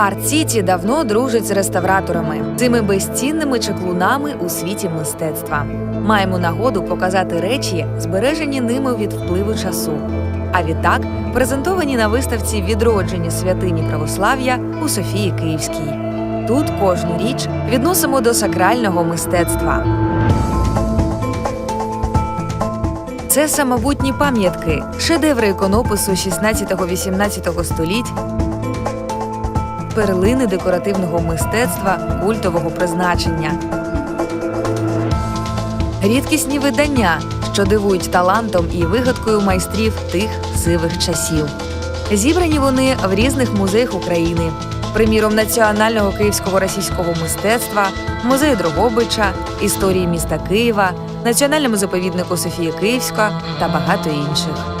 Арт-Сіті давно дружить з реставраторами, цими безцінними чеклунами у світі мистецтва. Маємо нагоду показати речі, збережені ними від впливу часу. А відтак презентовані на виставці відроджені святині православ'я у Софії Київській. Тут кожну річ відносимо до сакрального мистецтва. Це самобутні пам'ятки, шедеври іконопису 16-18 століть, перлини декоративного мистецтва культового призначення. Рідкісні видання, що дивують талантом і вигадкою майстрів тих сивих часів. Зібрані вони в різних музеях України, приміром Національного київського російського мистецтва, музею Дрогобича, історії міста Києва, Національному заповіднику Софія Київська та багато інших.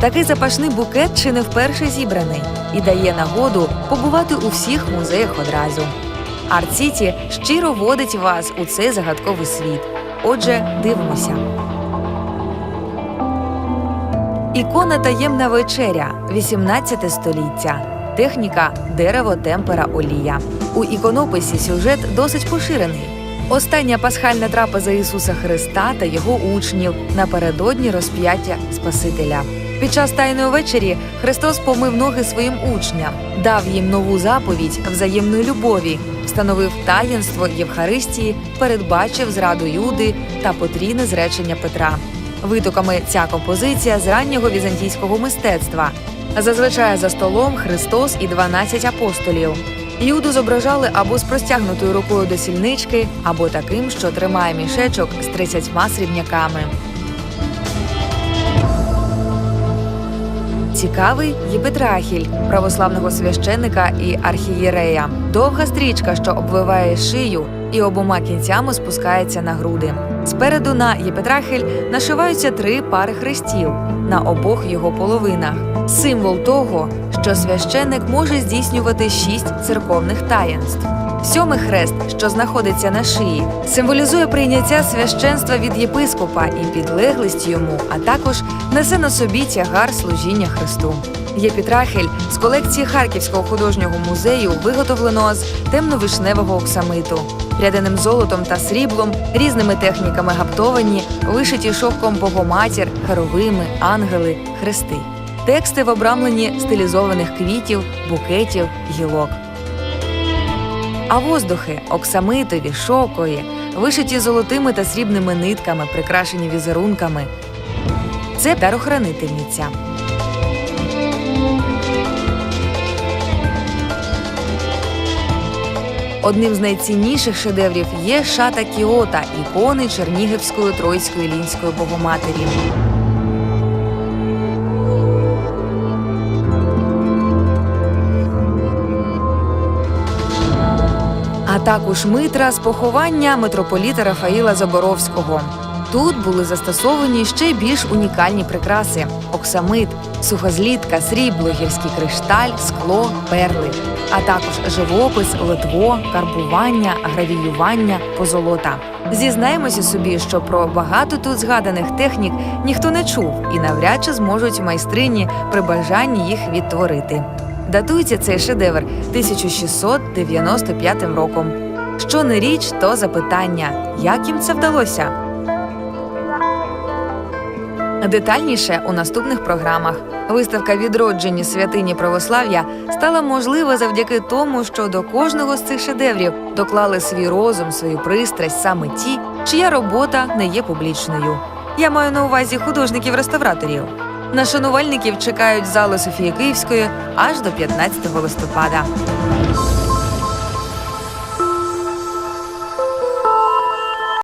Такий запашний букет чи не вперше зібраний і дає нагоду побувати у всіх музеях одразу. Арт-Сіті щиро водить вас у цей загадковий світ. Отже, дивимося. Ікона таємна вечеря 18 століття. Техніка дерево, темпера, олія. У іконописі сюжет досить поширений. Остання пасхальна трапеза Ісуса Христа та його учнів напередодні розп'яття Спасителя. Під час тайної вечері Христос помив ноги своїм учням, дав їм нову заповідь взаємної любові, встановив таїнство Євхаристії, передбачив зраду Юди та потрійне зречення Петра. Витоками ця композиція з раннього візантійського мистецтва. Зазвичай за столом Христос і 12 апостолів. Юду зображали або з простягнутою рукою до сільнички, або таким, що тримає мішечок з 30 срібняками. Цікавий єпитрахіль православного священника і архієрея. Довга стрічка, що обвиває шию і обома кінцями спускається на груди. Спереду на єпитрахіль нашиваються три пари хрестів на обох його половинах. Символ того, що священник може здійснювати шість церковних таїнств. Сьомий хрест, що знаходиться на шиї, символізує прийняття священства від єпископа і підлеглість йому, а також несе на собі тягар служіння Христу. Єпітрахель з колекції Харківського художнього музею виготовлено з темно-вишневого оксамиту, рядяним золотом та сріблом, різними техніками гаптовані, вишиті шовком богоматір, херовими, ангели, хрести. Тексти в обрамленні стилізованих квітів, букетів, гілок. А воздухи оксамитові, шокові, вишиті золотими та срібними нитками, прикрашені візерунками. Це дарохранительниця. Одним з найцінніших шедеврів є шата Кіота, ікони Чернігівської Тройської лінської богоматері. А також митра з поховання митрополіта Рафаїла Заборовського. Тут були застосовані ще більш унікальні прикраси: оксамит, сухозлітка, срібло, гірський кришталь, скло, перли, а також живопис, литво, карбування, гравіювання, позолота. Зізнаємося собі, що про багато тут згаданих технік ніхто не чув і навряд чи зможуть майстрині при бажанні їх відтворити. Датується цей шедевр 1695 роком. Що не річ, то запитання, як їм це вдалося. Детальніше у наступних програмах. Виставка відроджені святині православ'я стала можлива завдяки тому, що до кожного з цих шедеврів доклали свій розум, свою пристрасть саме ті, чия робота не є публічною. Я маю на увазі художників-реставраторів. На шанувальників чекають зали Софії Київської аж до 15 листопада.